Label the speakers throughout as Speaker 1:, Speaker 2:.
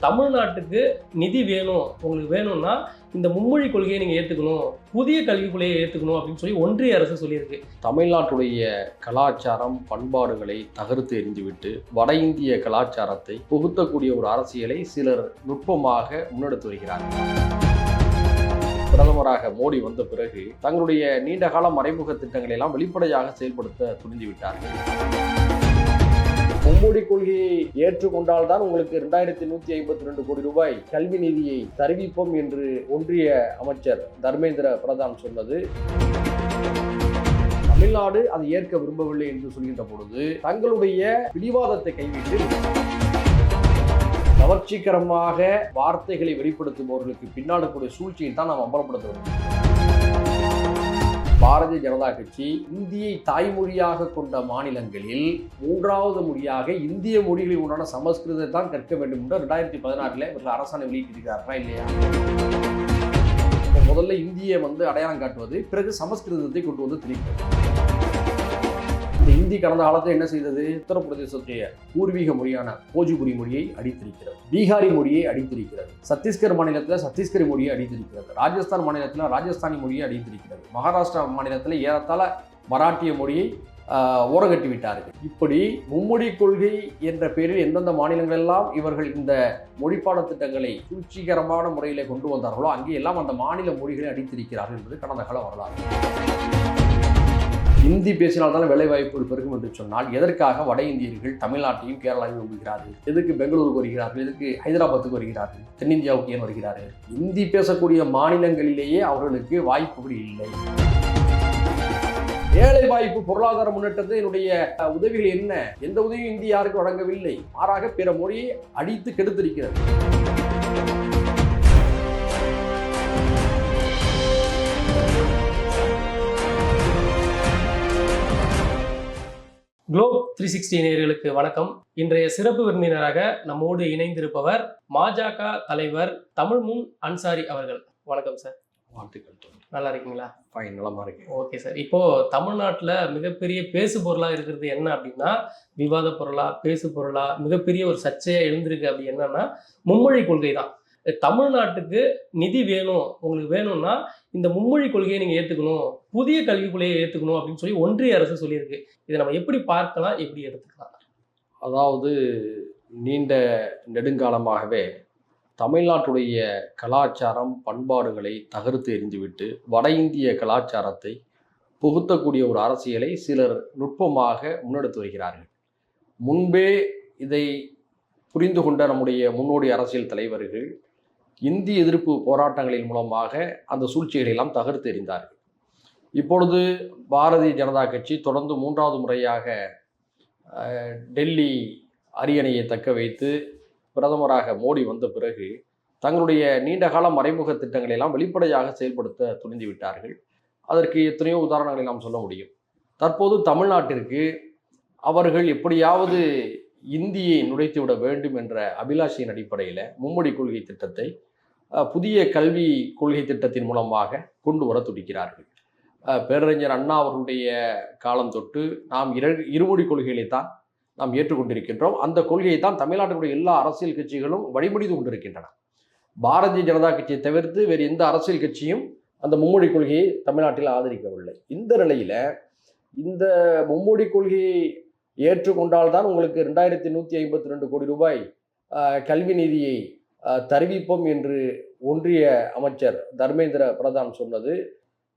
Speaker 1: தமிழ்நாட்டுக்கு நிதி வேணும் உங்களுக்கு வேணும்னா இந்த மும்மொழி கொள்கையை நீங்கள் ஏற்றுக்கணும் புதிய கல்விக் கொள்கையை ஏற்றுக்கணும் அப்படின்னு சொல்லி ஒன்றிய அரசு சொல்லியிருக்கு.
Speaker 2: தமிழ்நாட்டுடைய கலாச்சாரம் பண்பாடுகளை தகர்த்து எறிந்துவிட்டு வட இந்திய கலாச்சாரத்தை புகுத்தக்கூடிய ஒரு அரசியலை சிலர் நுட்பமாக முன்னெடுத்து வருகிறார்கள் பிரதமராக மோடி வந்த பிறகு தங்களுடைய நீண்டகால மறைமுக திட்டங்களை எல்லாம் வெளிப்படையாக செயல்படுத்த துணிந்து விட்டார்கள் மும்மொழி கொள்கையை ஏற்றுக்கொண்டால்தான் உங்களுக்கு இரண்டாயிரத்தி நூத்தி ஐம்பத்தி ரெண்டு கோடி ரூபாய் கல்வி நிதியை தருவிப்போம் என்று ஒன்றிய அமைச்சர் தர்மேந்திர பிரதான் சொன்னது. தமிழ்நாடு அதை ஏற்க விரும்பவில்லை என்று சொல்கின்ற பொழுது தங்களுடைய பிடிவாதத்தை கைவிட்டு கவர்ச்சிகரமாக வார்த்தைகளை வெளிப்படுத்துபவர்களுக்கு பின்னாடக்கூடிய சூழ்ச்சியை தான் நாம் அம்பலப்படுத்த வேண்டும். பாரதிய ஜனதா கட்சி இந்தியை தாய்மொழியாக கொண்ட மாநிலங்களில் மூன்றாவது மொழியாக இந்திய மொழிகளில் உண்டான சமஸ்கிருதத்தை தான் கற்க வேண்டும் என்று ரெண்டாயிரத்தி பதினாறில் இவர்கள் அரசாணை வெளியிட்டிருக்கிறாரா இல்லையா? முதல்ல இந்தியை வந்து அடையாளம் காட்டுவது பிறகு சமஸ்கிருதத்தை கொண்டு வந்து திணிப்பது. இந்த இந்தி கடந்த காலத்தில் என்ன செய்தது? உத்தரப்பிரதேசத்துடைய பூர்வீக மொழியான போஜிபுரி மொழியை அடித்திருக்கிறது. பீகாரி மொழியை அடித்திருக்கிறது. சத்தீஸ்கர் மாநிலத்தில் சத்தீஸ்கரி மொழியை அடித்திருக்கிறது. ராஜஸ்தான் மாநிலத்தில் ராஜஸ்தானி மொழியை அடித்திருக்கிறது. மகாராஷ்டிரா மாநிலத்தில் ஏறத்தாழ மராட்டிய மொழியை ஆஹ், ஓரங்கட்டி விட்டார்கள். இப்படி மும்மொழி கொள்கை என்ற பெயரில் எந்தெந்த மாநிலங்களெல்லாம் இவர்கள் இந்த மொழிப்பாட திட்டங்களை சூழ்ச்சிகரமான முறையில் கொண்டு வந்தார்களோ அங்கே எல்லாம் அந்த மாநில மொழிகளை அடித்திருக்கிறார்கள் என்பது கடந்த கால வரலாறு. இந்தி பேசினால்தான் வேலை வாய்ப்புகள் பெருகும் என்று சொன்னால் எதற்காக வட இந்தியர்கள் தமிழ்நாட்டையும் கேரளாவையும் விரும்புகிறார்கள்? எதுக்கு பெங்களூருக்கு வருகிறார்கள்? எதுக்கு ஹைதராபாத்துக்கு வருகிறார்கள்? தென்னிந்தியாவுக்கு ஏன் வருகிறார்கள்? இந்தி பேசக்கூடிய மாநிலங்களிலேயே அவர்களுக்கு வாய்ப்புகள் இல்லை. வேலை வாய்ப்பு பொருளாதார முன்னேற்றத்தை என்னுடைய உதவிகள் என்ன? எந்த உதவியும் இந்தியாருக்கு வழங்கவில்லை. மாறாக பிற மொழியை அடித்து கெடுத்திருக்கிறது.
Speaker 1: குளோப் த்ரீ சிக்ஸ்டி நேயர்களுக்கு வணக்கம். இன்றைய சிறப்பு விருந்தினராக நம்மோடு இணைந்திருப்பவர் பாஜக தலைவர் தமிழ்முன் அன்சாரி அவர்கள். வணக்கம் சார்
Speaker 2: வாழ்த்துக்கள்.
Speaker 1: நல்லா இருக்கீங்களா?
Speaker 2: ஃபைன் நலமா இருக்கு
Speaker 1: ஓகே சார் இப்போ தமிழ்நாட்டில் மிகப்பெரிய பேசு பொருளாக இருக்கிறது என்ன அப்படின்னா விவாத பொருளா பேசு பொருளா மிகப்பெரிய ஒரு சர்ச்சையா எழுந்திருக்கு அப்படி என்னன்னா மும்மொழி கொள்கை தான் தமிழ்நாட்டுக்கு நிதி வேணும் உங்களுக்கு வேணும்னா இந்த மும்மொழி கொள்கையை நீங்க ஏத்துக்கணும் புதிய கல்விக் கொள்கையை ஏத்துக்கணும் அப்படின்னு சொல்லி ஒன்றிய அரசு சொல்லியிருக்கு. இதை நம்ம எப்படி பார்க்கலாம் எப்படி எடுத்துக்கலாம்?
Speaker 2: அதாவது நீண்ட நெடுங்காலமாகவே தமிழ்நாட்டுடைய கலாச்சாரம் பண்பாடுகளை தகர்த்து எறிந்துவிட்டு வட இந்திய கலாச்சாரத்தை புகுத்தக்கூடிய ஒரு அரசியலை சிலர் நுட்பமாக முன்னெடுத்து வருகிறார்கள். முன்பே இதை புரிந்து கொண்ட நம்முடைய முன்னோடி அரசியல் தலைவர்கள் இந்தி எதிர்ப்பு போராட்டங்களின் மூலமாக அந்த சூழ்ச்சிகளை எல்லாம் தகர்த்து எறிந்தார்கள். இப்பொழுது பாரதிய ஜனதா கட்சி தொடர்ந்து மூன்றாவது முறையாக டெல்லி அரியணையை தக்க வைத்து பிரதமராக மோடி வந்த பிறகு தங்களுடைய நீண்டகால மறைமுக திட்டங்களை எல்லாம் வெளிப்படையாக செயல்படுத்த துணிந்து விட்டார்கள். அதற்கு எத்தனையோ உதாரணங்களை நாம் சொல்ல முடியும். தற்போது தமிழ்நாட்டிற்கு அவர்கள் எப்படியாவது இந்தியை நுழைத்துவிட வேண்டும் என்ற அபிலாஷையின் அடிப்படையில் மும்மொழி கொள்கை திட்டத்தை புதிய கல்வி கொள்கை திட்டத்தின் மூலமாக கொண்டு வர துடிக்கிறார்கள். பேரறிஞர் அண்ணா அவர்களுடைய காலம் தொட்டு நாம் இரு இருமொழி கொள்கைகளைத்தான் நாம் ஏற்றுக்கொண்டிருக்கின்றோம். அந்த கொள்கையை தான் தமிழ்நாட்டினுடைய எல்லா அரசியல் கட்சிகளும் வழிமொழிந்து கொண்டிருக்கின்றன. பாரதிய ஜனதா கட்சியை தவிர்த்து வேறு எந்த அரசியல் கட்சியும் அந்த மும்மொழி கொள்கையை தமிழ்நாட்டில் ஆதரிக்கவில்லை. இந்த நிலையில் இந்த மும்மொழி கொள்கையை ஏற்றுக்கொண்டால்தான் உங்களுக்கு ரெண்டாயிரத்தி நூற்றி ஐம்பத்தி ரெண்டு கோடி ரூபாய் கல்வி நிதியை தருவிப்போம் என்று ஒன்றிய அமைச்சர் தர்மேந்திர பிரதான் சொன்னது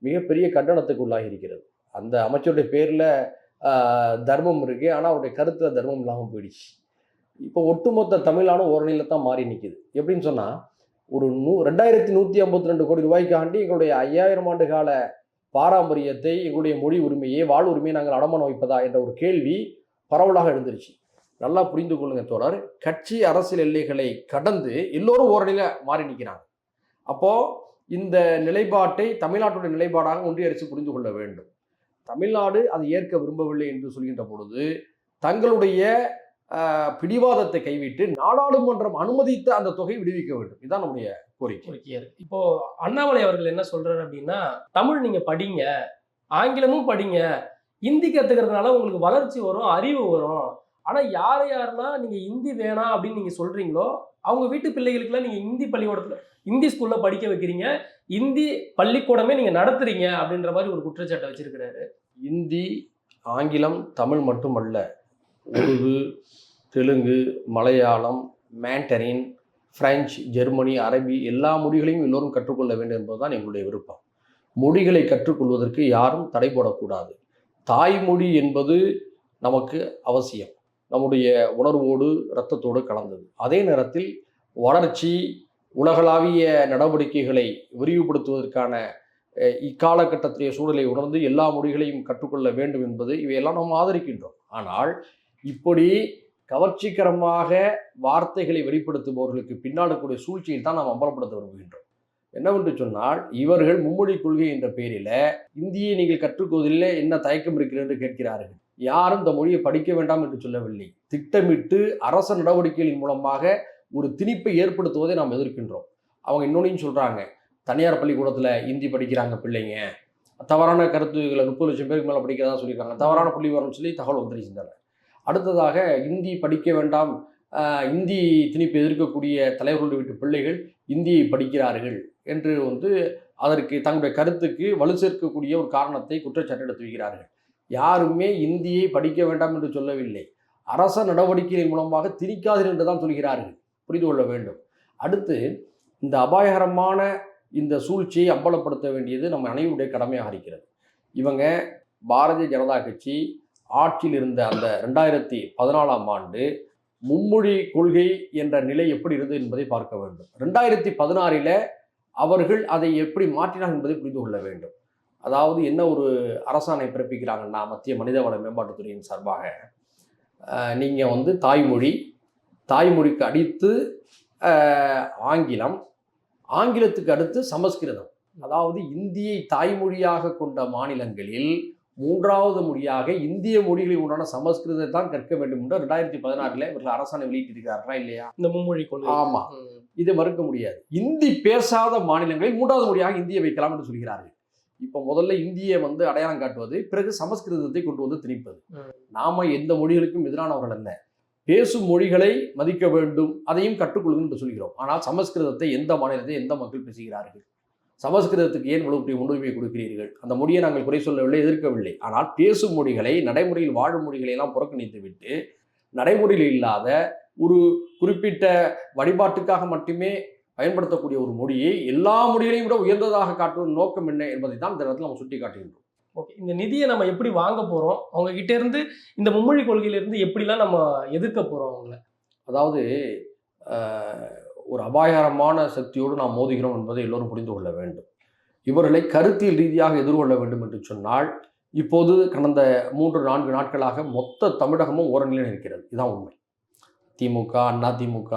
Speaker 2: மிகப்பெரிய கண்டனத்துக்கு உள்ளாகி இருக்கிறது. அந்த அமைச்சருடைய பேரில் தர்மம் இருக்கு. ஆனால் அவருடைய கருத்தில் தர்மம் இல்லாமல் போயிடுச்சு. இப்போ ஒட்டுமொத்த தமிழான ஓரணியில் தான் மாறி நிற்கிது எப்படின்னு சொன்னால் ஒரு நூ ரெண்டாயிரத்தி நூற்றி ஐம்பத்தி ரெண்டு கோடி ரூபாய்க்காண்டி எங்களுடைய ஐயாயிரம் ஆண்டு கால பாரம்பரியத்தை எங்களுடைய மொழி உரிமையை வாழ் உரிமையை நாங்கள் அடமானம் வைப்பதா என்ற ஒரு கேள்வி பரவலாக எழுந்துருச்சு. நல்லா புரிந்து கொள்ளுங்க தோழர். கட்சி அரசியல் எல்லைகளை கடந்து எல்லோரும் ஓரணியில் மாறி நிற்கிறாங்க அப்போது இந்த நிலைப்பாட்டை தமிழ்நாட்டுடைய நிலைப்பாடாக ஒன்றிய அரசு புரிந்து கொள்ள வேண்டும். தமிழ்நாடு அதை ஏற்க விரும்பவில்லை என்று சொல்கின்ற பொழுது தங்களுடைய பிடிவாதத்தை கைவிட்டு நாடாளுமன்றம் அனுமதித்த அந்த தொகை விடுவிக்க வேண்டும். இதுதான் நம்முடைய கோரிக்கை.
Speaker 1: கோரிக்கையா இருக்கு. இப்போ அண்ணாமலை அவர்கள் என்ன சொல்றாரு அப்படின்னா தமிழ் நீங்க படிங்க ஆங்கிலமும் படிங்க ஹிந்தி கத்துக்கிறதுனால உங்களுக்கு வளர்ச்சி வரும் அறிவு வரும். ஆனால் யார் யாரெல்லாம் நீங்கள் இந்தி வேணாம் அப்படின்னு நீங்கள் சொல்கிறீங்களோ அவங்க வீட்டு பிள்ளைகளுக்குலாம் நீங்கள் இந்தி பள்ளிக்கூடத்தில் இந்தி ஸ்கூலில் படிக்க வைக்கிறீங்க. இந்தி பள்ளிக்கூடமே நீங்கள் நடத்துறீங்க அப்படின்ற மாதிரி ஒரு குற்றச்சாட்டை வச்சிருக்கிறாரு.
Speaker 2: இந்தி ஆங்கிலம் தமிழ் மட்டுமல்ல Urdu Telugu Malayalam Mandarin French Germany அரபி எல்லா மொழிகளையும் எல்லோரும் கற்றுக்கொள்ள வேண்டும் என்பதுதான் எங்களுடைய விருப்பம். மொழிகளை கற்றுக்கொள்வதற்கு யாரும் தடை போடக்கூடாது. தாய்மொழி என்பது நமக்கு அவசியம். நம்முடைய உணர்வோடு இரத்தத்தோடு கலந்தது. அதே நேரத்தில் வளர்ச்சி உலகளாவிய நடவடிக்கைகளை விரிவுபடுத்துவதற்கான அஹ், இக்காலகட்டத்திலே சூழலை உணர்ந்து எல்லா மொழிகளையும் கற்றுக்கொள்ள வேண்டும் என்பது இவையெல்லாம் நாம் ஆதரிக்கின்றோம். ஆனால் இப்படி கவர்ச்சிகரமாக வார்த்தைகளை வெளிப்படுத்துபவர்களுக்கு பின்னால் கூடிய சூழ்ச்சியை தான் நாம் அம்பலப்படுத்த விரும்புகின்றோம். என்னவென்று சொன்னால் இவர்கள் மும்மொழி கொள்கை என்ற பெயரில் இந்தியை நீங்கள் கற்றுக்கொள்வதில் என்ன தயக்கம் இருக்கிறது என்று கேட்கிறார்கள். யாரும் இந்த மொழியை படிக்க வேண்டாம் என்று சொல்லவில்லை. திட்டமிட்டு அரச நடவடிக்கைகளின் மூலமாக ஒரு திணிப்பை ஏற்படுத்துவதை நாம் எதிர்க்கின்றோம். அவங்க இன்னொன்னையும் சொல்கிறாங்க தனியார் பள்ளிக்கூடத்தில் இந்தி படிக்கிறாங்க பிள்ளைங்க. தவறான கருத்துகளை முப்பது லட்சம் பேருக்கு மேலே படிக்கிறதா சொல்லியிருக்காங்க. தவறான புள்ளி வரணும்னு சொல்லி தகவல் வந்துருச்சுருந்தாங்க அடுத்ததாக இந்தி படிக்க வேண்டாம். இந்தி திணிப்பு எதிர்க்கக்கூடிய தலைவர்களுடைய வீட்டு பிள்ளைகள் இந்தியை படிக்கிறார்கள் என்று வந்து அதற்கு தங்களுடைய கருத்துக்கு வலு சேர்க்கக்கூடிய ஒரு காரணத்தை குற்றச்சாட்டு எடுத்து வைக்கிறார்கள். யாருமே இந்தியை படிக்க வேண்டாம் என்று சொல்லவில்லை. அரச நடவடிக்கைகளின் மூலமாக திணிக்காதீர்கள் என்று தான் சொல்கிறார்கள். புரிந்து கொள்ள வேண்டும். அடுத்து இந்த அபாயகரமான இந்த சூழ்ச்சியை அம்பலப்படுத்த வேண்டியது நம்ம அனைவருடைய கடமையாக இருக்கிறது. இவங்க பாரதிய ஜனதா கட்சி ஆட்சியில் இருந்த அந்த ரெண்டாயிரத்தி பதினாலாம் ஆண்டு மும்மொழி கொள்கை என்ற நிலை எப்படி இருந்தது என்பதை பார்க்க வேண்டும். ரெண்டாயிரத்தி பதினாறில் அவர்கள் அதை எப்படி மாற்றினார் என்பதை புரிந்து கொள்ள வேண்டும். அதாவது என்ன ஒரு அரசாணை பிறப்பிக்கிறாங்கன்னா மத்திய மனிதவள மேம்பாட்டுத்துறையின் சார்பாக நீங்கள் வந்து தாய்மொழி தாய்மொழிக்கு அடித்து ஆங்கிலம் ஆங்கிலத்துக்கு அடுத்து சமஸ்கிருதம். அதாவது இந்தியை தாய்மொழியாக கொண்ட மாநிலங்களில் மூன்றாவது மொழியாக இந்திய மொழிகளில் உண்டான சமஸ்கிருதத்தை தான் கற்க வேண்டும் என்று ரெண்டாயிரத்தி பதினாறில் இவர்கள் அரசாணை வெளியிட்டிருக்கிறார்களா இல்லையா?
Speaker 1: இந்த மும்மொழி கொள்கை.
Speaker 2: ஆமா. இதை மறுக்க முடியாது. இந்தி பேசாத மாநிலங்களில் மூன்றாவது மொழியாக இந்தியை வைக்கலாம் என்று சொல்கிறார்கள். இப்போ முதல்ல இந்தியை வந்து அடையாளம் காட்டுவது பிறகு சமஸ்கிருதத்தை கொண்டு வந்து திணிப்பது. நாம எந்த மொழிகளுக்கும் எதிரானவர்கள் அல்ல. பேசும் மொழிகளை மதிக்க வேண்டும் அதையும் கற்றுக்கொள்ளுங்கள் என்று சொல்கிறோம். ஆனால் சமஸ்கிருதத்தை எந்த மாநிலத்தை எந்த மக்கள் பேசுகிறார்கள்? சமஸ்கிருதத்துக்கு ஏன் இவ்வளவு பெரிய முன்னுரிமை கொடுக்கிறீர்கள்? அந்த மொழியை நாங்கள் குறை சொல்லவில்லை எதிர்க்கவில்லை. ஆனால் பேசும் மொழிகளை நடைமுறையில் வாழும் மொழிகளை எல்லாம் புறக்கணித்து விட்டு நடைமுறையில் இல்லாத ஒரு குறிப்பிட்ட வழிபாட்டுக்காக மட்டுமே பயன்படுத்தக்கூடிய ஒரு மொழியை எல்லா மொழிகளையும் விட உயர்ந்ததாக காட்டுவதன் நோக்கம் என்ன என்பதை தான் இந்த இடத்துல நம்ம சுட்டி காட்டுகின்றோம்
Speaker 1: ஓகே இந்த நிதியை நம்ம எப்படி வாங்க போறோம்? அவங்க கிட்ட இருந்து இந்த மும்மொழி கொள்கையில இருந்து எப்படிலாம் நம்ம எதிர்க்க போறோம் அவங்கள?
Speaker 2: அதாவது ஒரு அபாயகரமான சக்தியோடு நாம் மோதுகிறோம் என்பதை எல்லோரும் புரிந்து கொள்ள வேண்டும். இவர்களை கருத்தியல் ரீதியாக எதிர்கொள்ள வேண்டும் என்று சொன்னால் இப்போது கடந்த மூன்று நான்கு நாட்களாக மொத்த தமிழகமும் ஓரநிலையில் இருக்கிறது. இதுதான் உண்மை. திமுக அண்ணா திமுக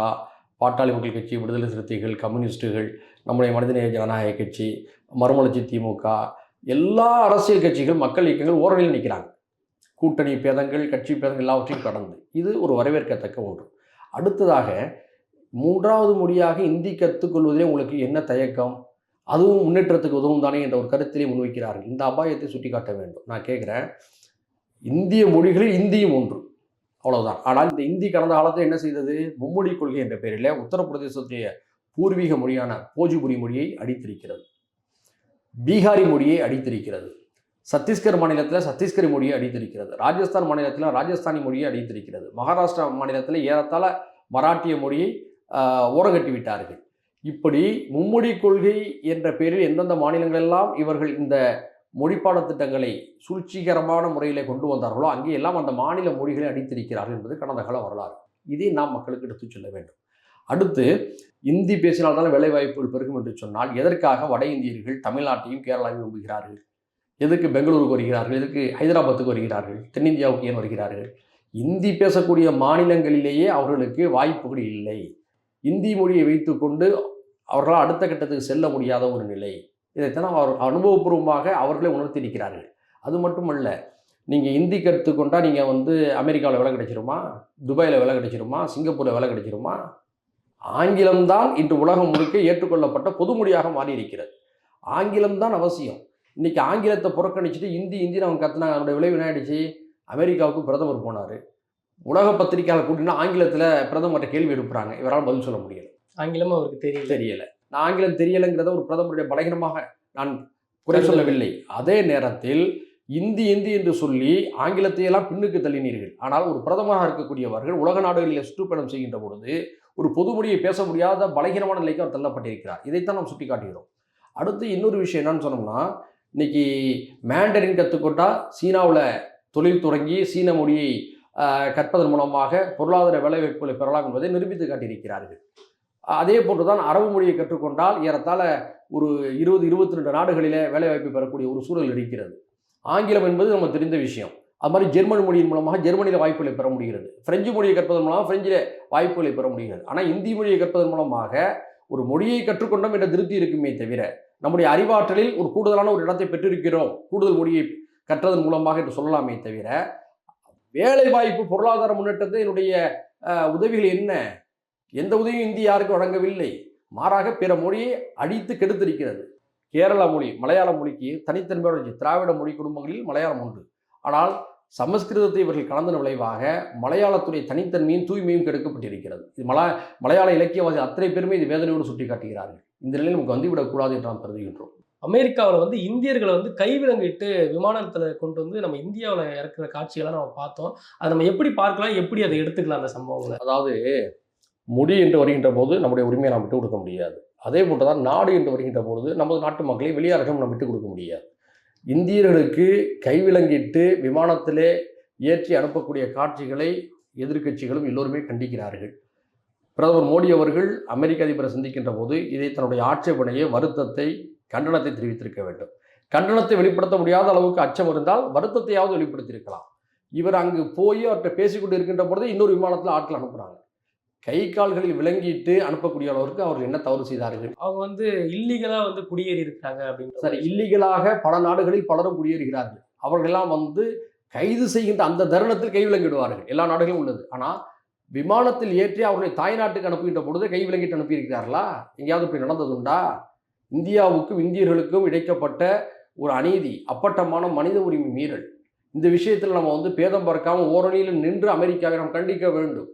Speaker 2: பாட்டாளி மக்கள் கட்சி விடுதலை சிறுத்தைகள் கம்யூனிஸ்டுகள் நம்முடைய மனிதநேய ஜனநாயக கட்சி மறுமலர்ச்சி திமுக எல்லா அரசியல் கட்சிகள் மக்கள் இயக்கங்கள் ஓரணியில் நிற்கிறாங்க. கூட்டணி பேதங்கள் கட்சி பேதங்கள் எல்லாவற்றையும் கடந்து. இது ஒரு வரவேற்கத்தக்க ஒன்று. அடுத்ததாக மூன்றாவது மொழியாக இந்தி கற்றுக்கொள்வதிலே உங்களுக்கு என்ன தயக்கம்? அதுவும் முன்னேற்றத்துக்கு உதவும் தானே என்ற ஒரு கருத்திலே முன்வைக்கிறார்கள். இந்த அபாயத்தை சுட்டிக்காட்ட வேண்டும். நான் கேட்குறேன் இந்திய மொழிகளில் இந்தியும் ஒன்று. அவ்வளவுதான். ஆனால் இந்த இந்தி கடந்த காலத்தில் என்ன செய்தது? மும்மொழி கொள்கை என்ற பெயரில் உத்தரப்பிரதேசத்துடைய பூர்வீக மொழியான போஜிபுரி மொழியை அடித்திருக்கிறது. பீகாரி மொழியை அடித்திருக்கிறது. சத்தீஸ்கர் மாநிலத்தில் சத்தீஸ்கரி மொழியை அடித்திருக்கிறது. ராஜஸ்தான் மாநிலத்தில் ராஜஸ்தானி மொழியை அடித்திருக்கிறது. மகாராஷ்டிரா மாநிலத்தில் ஏறத்தாழ மராட்டிய மொழியை ஆஹ், ஓரங்கட்டி விட்டார்கள் இப்படி மும்மொழி கொள்கை என்ற பெயரில் எந்தெந்த மாநிலங்களெல்லாம் இவர்கள் இந்த மொழிப்பாட திட்டங்களை சூழ்ச்சிகரமான முறையில் கொண்டு வந்தார்களோ அங்கே எல்லாம் அந்த மாநில மொழிகளை அடித்திருக்கிறார்கள் என்பது கடந்த கால வரலாறு. இதை நாம் மக்களுக்கு எடுத்துச் சொல்ல வேண்டும். அடுத்து இந்தி பேசினால்தான் வேலை வாய்ப்புகள் பெருகும் என்று சொன்னால் எதற்காக வட இந்தியர்கள் தமிழ்நாட்டையும் கேரளாவையும் விரும்புகிறார்கள்? எதுக்கு பெங்களூருக்கு வருகிறார்கள்? எதுக்கு ஹைதராபாத்துக்கு வருகிறார்கள்? தென்னிந்தியாவுக்கு ஏன் வருகிறார்கள்? இந்தி பேசக்கூடிய மாநிலங்களிலேயே அவர்களுக்கு வாய்ப்புகள் இல்லை. இந்தி மொழியை வைத்துக்கொண்டு அவர்களால் அடுத்த கட்டத்துக்கு செல்ல முடியாத ஒரு நிலை. இதைத்தான் அவர் அனுபவபூர்வமாக அவர்களே உணர்த்தியிருக்கிறார்கள் அது மட்டுமல்ல நீங்கள் இந்தி கற்றுக்கொண்டா நீங்கள் வந்து அமெரிக்காவில் வேலை கிடைச்சிருமா? துபாயில் வேலை கிடைச்சிருமா? சிங்கப்பூரில் வேலை கிடைச்சிருமா? ஆங்கிலம்தான் இன்று உலகம் முழுக்க ஏற்றுக்கொள்ளப்பட்ட பொதுமொழியாக மாறி இருக்கிறது ஆங்கிலம்தான் அவசியம். இன்னைக்கு ஆங்கிலத்தை புறக்கணிச்சுட்டு இந்தி இந்தி அவங்க கத்துனாங்க. அதனுடைய விளைவு என்ன ஆயிடுச்சு? அமெரிக்காவுக்கு பிரதமர் போனார். உலக பத்திரிகையாளர் கூட்டினா ஆங்கிலத்தில் பிரதமர்கிட்ட கேள்வி எழுப்புறாங்க. இவரால் பதில் சொல்ல முடியல.
Speaker 1: ஆங்கிலமும் அவருக்கு தெரியல.
Speaker 2: தெரியல. ஆங்கிலம் தெரியலைங்கிறத ஒரு பிரதமருடைய பலகீனமாக நான் குறை சொல்லவில்லை. அதே நேரத்தில் இந்தி இந்தி என்று சொல்லி ஆங்கிலத்தை எல்லாம் பின்னுக்கு தள்ளினீர்கள். ஆனால் ஒரு பிரதமராக இருக்கக்கூடியவர்கள் உலக நாடுகளில் சுற்றுப்பயணம் செய்கின்ற பொழுது ஒரு பொது மொழியை பேச முடியாத பலகீனமான நிலைக்கு அவர் தள்ளப்பட்டிருக்கிறார். இதைத்தான் நாம் சுட்டி காட்டுகிறோம் அடுத்து இன்னொரு விஷயம் என்னன்னு சொன்னோம்னா இன்னைக்கு மேண்டரின் கற்றுக்கொண்டா சீனாவில் தொழில் தொடங்கி சீன மொழியை கற்பதன் மூலமாக பொருளாதார வேலைவாய்ப்புகளை பெறலாம் என்பதை நிரூபித்து காட்டியிருக்கிறார்கள். அதே போன்று தான் அரபு மொழியை கற்றுக்கொண்டால் ஏறத்தாழ ஒரு இருபது இருபத்தி ரெண்டு நாடுகளிலே வேலைவாய்ப்பு பெறக்கூடிய ஒரு சூழல் இருக்கிறது. ஆங்கிலம் என்பது நம்ம தெரிந்த விஷயம். அது மாதிரி ஜெர்மன் மொழியின் மூலமாக ஜெர்மனியில் வாய்ப்புகளை பெற முடிகிறது. பிரெஞ்சு மொழியை கற்பதன் மூலமாக ஃப்ரெஞ்சில் வாய்ப்புகளை பெற முடிகிறது. ஆனால் இந்தி மொழியை கற்பதன் மூலமாக ஒரு மொழியை கற்றுக்கொண்டோம் என்ற திருப்தி இருக்குமே தவிர நம்முடைய அறிவாற்றலில் ஒரு கூடுதலான ஒரு இடத்தை பெற்றிருக்கிறோம். கூடுதல் மொழியை கற்றதன் மூலமாக என்று சொல்லலாமே தவிர வேலைவாய்ப்பு பொருளாதார முன்னேற்றத்தை என்னுடைய உதவிகள் என்ன? எந்த உதவியும் இந்தி யாருக்கும் வழங்கவில்லை. மாறாக பிற மொழியை அடித்து கெடுத்திருக்கிறது. கேரள மொழி மலையாள மொழிக்கு தனித்தன்மையோட. திராவிட மொழி குடும்பங்களில் மலையாளம் உண்டு. ஆனால் சமஸ்கிருதத்தை இவர்கள் கலந்தன விளைவாக மலையாளத்துடைய தனித்தன்மையும் தூய்மையும் கெடுக்கப்பட்டிருக்கிறது. இது மலா மலையாள இலக்கியவாதி அத்தனை பேருமே இது வேதனையோடு சுட்டி காட்டுகிறார்கள் இந்த நிலையில் நமக்கு வந்துவிடக்கூடாது என்று நாம் கருதுகின்றோம்.
Speaker 1: அமெரிக்காவில் வந்து இந்தியர்களை வந்து கைவிலங்கிட்டு விமானத்துல கொண்டு வந்து நம்ம இந்தியாவில் இறக்குற காட்சிகளை நம்ம பார்த்தோம். அதை நம்ம எப்படி பார்க்கலாம்? எப்படி அதை எடுத்துக்கலாம் அந்த சம்பவங்களை?
Speaker 2: அதாவது மொழி என்று வருகின்ற போது நம்முடைய உரிமையை நாம் விட்டு கொடுக்க முடியாது. அதே போன்று தான் நாடு என்று வருகின்ற பொழுது நமது நாட்டு மக்களை வெளியாரகம் நம்ம விட்டு கொடுக்க முடியாது. இந்தியர்களுக்கு கைவிலங்கிட்டு விமானத்திலே ஏற்றி அனுப்பக்கூடிய காட்சிகளை எதிர்க்கட்சிகளும் எல்லோருமே கண்டிக்கிறார்கள். பிரதமர் மோடி அவர்கள் அமெரிக்க அதிபரை சந்திக்கின்ற போது இதை தன்னுடைய ஆட்சேபனையை வருத்தத்தை கண்டனத்தை தெரிவித்திருக்க வேண்டும். கண்டனத்தை வெளிப்படுத்த முடியாத அளவுக்கு அச்சம் இருந்தால் வருத்தத்தையாவது வெளிப்படுத்தியிருக்கலாம். இவர் அங்கு போய் அவர்கிட்ட பேசிக்கொண்டு இருக்கின்ற பொழுது இன்னொரு விமானத்தில் ஆட்கள் அனுப்புகிறாங்க கை கால்களில் விளங்கிட்டு அனுப்பக்கூடிய அளவிற்கு அவர்கள் என்ன தவறு செய்தார்கள்?
Speaker 1: அவங்க வந்து இல்லீகலா வந்து குடியேறி இருக்காங்க அப்படின்ற
Speaker 2: சரி இல்லீகலாக பல நாடுகளில் பலரும் குடியேறுகிறார்கள். அவர்களெல்லாம் வந்து கைது செய்கின்ற அந்த தருணத்தில் கைவிலங்கிடுவார்கள் எல்லா நாடுகளும் உள்ளது. ஆனால் விமானத்தில் ஏற்றி அவர்களை தாய் நாட்டுக்கு அனுப்புகின்ற பொழுது கைவிலங்கிட்டு அனுப்பியிருக்கிறார்களா? எங்கேயாவது இப்படி நடந்ததுண்டா? இந்தியாவுக்கும் இந்தியர்களுக்கும் இழைக்கப்பட்ட ஒரு அநீதி அப்பட்டமான மனித உரிமை மீறல். இந்த விஷயத்தில் நம்ம வந்து பேதம் பார்க்காம ஓரணியில் நின்று அமெரிக்காவை நாம் கண்டிக்க வேண்டும்.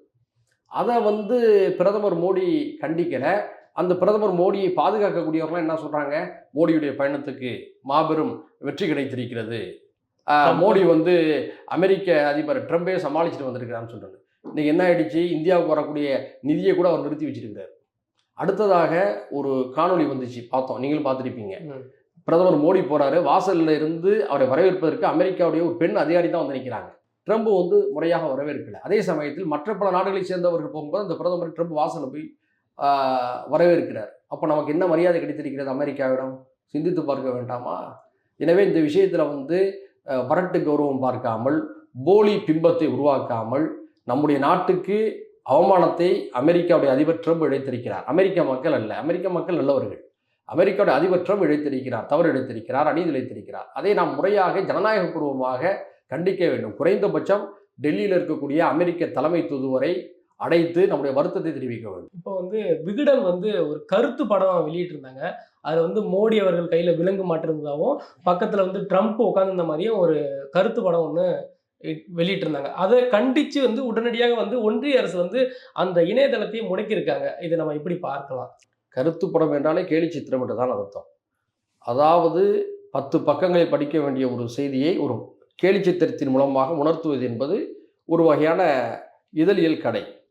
Speaker 2: அதை வந்து பிரதமர் மோடி கண்டிக்கலை. அந்த பிரதமர் மோடியை பாதுகாக்கக்கூடியவங்களாம் என்ன சொல்கிறாங்க மோடியுடைய பயணத்துக்கு மாபெரும் வெற்றி கிடைத்திருக்கிறது. மோடி வந்து அமெரிக்க அதிபர் ட்ரம்பே சமாளிச்சுட்டு வந்திருக்கிறான்னு சொல்றாங்க இன்னைக்கு என்ன ஆயிடுச்சு? இந்தியாவுக்கு வரக்கூடிய நிதியை கூட அவர் நிறுத்தி வச்சிருக்கிறார். அடுத்ததாக ஒரு காணொளி வந்துச்சு. பார்த்தோம். நீங்களும் பார்த்துருப்பீங்க. பிரதமர் மோடி போறாரு. வாசல்ல இருந்து அவரை வரவேற்பதற்கு அமெரிக்காவுடைய ஒரு பெண் அதிகாரி தான் வந்து நிற்கிறாங்க ட்ரம்ப் வந்து முறையாக வரவேற்கலை. அதே சமயத்தில் மற்ற பல நாடுகளை சேர்ந்தவர்கள் போகும்போது அந்த பிரதமர் ட்ரம்ப் வாசலில் போய் வரவேற்கிறார். அப்போ நமக்கு என்ன மரியாதை கிடைத்திருக்கிறது அமெரிக்காவிடம்? சிந்தித்து பார்க்க வேண்டாமா? எனவே இந்த விஷயத்தில் வந்து வரட்டு கௌரவம் பார்க்காமல் போலி பிம்பத்தை உருவாக்காமல் நம்முடைய நாட்டுக்கு அவமானத்தை அமெரிக்காவுடைய அதிபர் ட்ரம்ப் இழைத்திருக்கிறார். அமெரிக்க மக்கள் அல்ல அமெரிக்க மக்கள் நல்லவர்கள். அமெரிக்காவுடைய அதிபர் ட்ரம்ப் இழைத்திருக்கிறார் தவறு இழைத்திருக்கிறார் அநீதி இழைத்திருக்கிறார். அதை நாம் முறையாக ஜனநாயகபூர்வமாக கண்டிக்க வேண்டும். குறைந்தபட்சம் டெல்லியில் இருக்கக்கூடிய அமெரிக்க தலைமை தூதுவரை அடைத்து நம்முடைய வருத்தத்தை தெரிவிக்க வேண்டும்.
Speaker 1: இப்போ வந்து விகடன் வந்து ஒரு கருத்து படம் வெளியிட்டிருந்தாங்க. அதுல வந்து மோடி அவர்கள் கையில விலங்கு மாட்டிருந்ததாகவும் பக்கத்துல வந்து ட்ரம்ப் உட்கார்ந்திருந்த மாதிரியும் ஒரு கருத்து படம் ஒன்று வெளியிட்டிருந்தாங்க. அதை கண்டிச்சு வந்து உடனடியாக வந்து ஒன்றிய அரசு வந்து அந்த இணையதளத்தையே முடக்கியிருக்காங்க. இதை நம்ம எப்படி பார்க்கலாம்?
Speaker 2: கருத்து படம் என்றாலே கேலி சித்திரம் என்று தான் அர்த்தம். அதாவது பத்து பக்கங்களை படிக்க வேண்டிய ஒரு செய்தியை ஒரு கேலி சித்திரத்தின் மூலமாக உணர்த்துவது என்பது ஒரு வகையான இதழியல் கலை.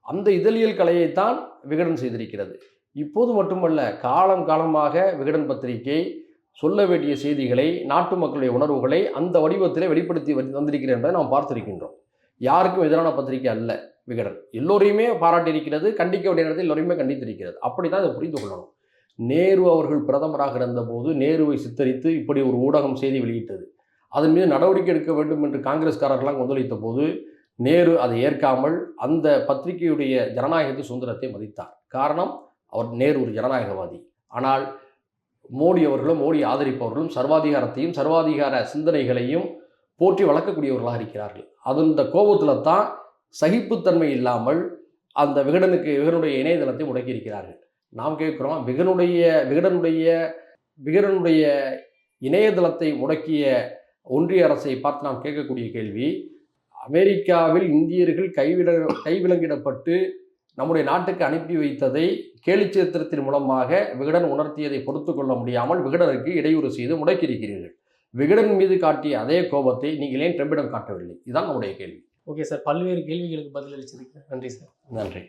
Speaker 2: அந்த இதழியல் கலையைத்தான் விகடன் செய்திருக்கிறது. இப்போது மட்டுமல்ல காலம் காலமாக விகடன் பத்திரிகை சொல்ல வேண்டிய செய்திகளை நாட்டு மக்களுடைய உணர்வுகளை அந்த வடிவத்திலே வெளிப்படுத்தி வந்திருக்கிறேன் என்பதை நாம் பார்த்திருக்கின்றோம். யாருக்கும் எதிரான பத்திரிகை அல்ல விகடன். எல்லோரையுமே பாராட்டியிருக்கிறது கண்டிக்க வேண்டிய நேரத்தில் எல்லோரையுமே கண்டித்திருக்கிறது. அப்படி தான் இதை புரிந்து கொள்ளணும். நேரு அவர்கள் பிரதமராக இருந்தபோது நேருவை சித்தரித்து இப்படி ஒரு ஊடகம் செய்தி வெளியிட்டது. அதன் மீது நடவடிக்கை எடுக்க வேண்டும் என்று காங்கிரஸ்காரர்கள்லாம் கொந்தளித்த போது நேரு அதை ஏற்காமல் அந்த பத்திரிகையுடைய ஜனநாயகத்தை சுதந்திரத்தை மதித்தார். காரணம் அவர் நேரு ஒரு ஜனநாயகவாதி. ஆனால் மோடி அவர்களும் மோடி ஆதரிப்பவர்களும் சர்வாதிகாரத்தையும் சர்வாதிகார சிந்தனைகளையும் போற்றி வளர்க்கக்கூடியவர்களாக இருக்கிறார்கள். அது இந்த கோபத்தில் தான் சகிப்புத்தன்மை இல்லாமல் அந்த விகடனுக்கு விகடனுடைய இணையதளத்தை முடக்கி இருக்கிறார்கள். நாம் கேட்குறோம் விகடனுடைய விகடனுடைய விகடனுடைய இணையதளத்தை முடக்கிய ஒன்றிய அரசை பார்த்து நாம் கேட்கக்கூடிய கேள்வி அமெரிக்காவில் இந்தியர்கள் கைவிட கைவிலங்கிடப்பட்டு நம்முடைய நாட்டுக்கு அனுப்பி வைத்ததை கேலிச்சித்திரத்தின் மூலமாக விகடன் உணர்த்தியதை பொறுத்து கொள்ள முடியாமல் விகடனுக்கு இடையூறு செய்து முடக்கியிருக்கிறீர்கள். விகடன் மீது காட்டிய அதே கோபத்தை நீங்கள் ஏன் ட்ரம்பிடம் காட்டவில்லை? இதுதான் நம்முடைய கேள்வி.
Speaker 1: ஓகே சார் பல்வேறு கேள்விகளுக்கு பதில் அளிச்சிருக்கேன் நன்றி சார்.
Speaker 2: நன்றி.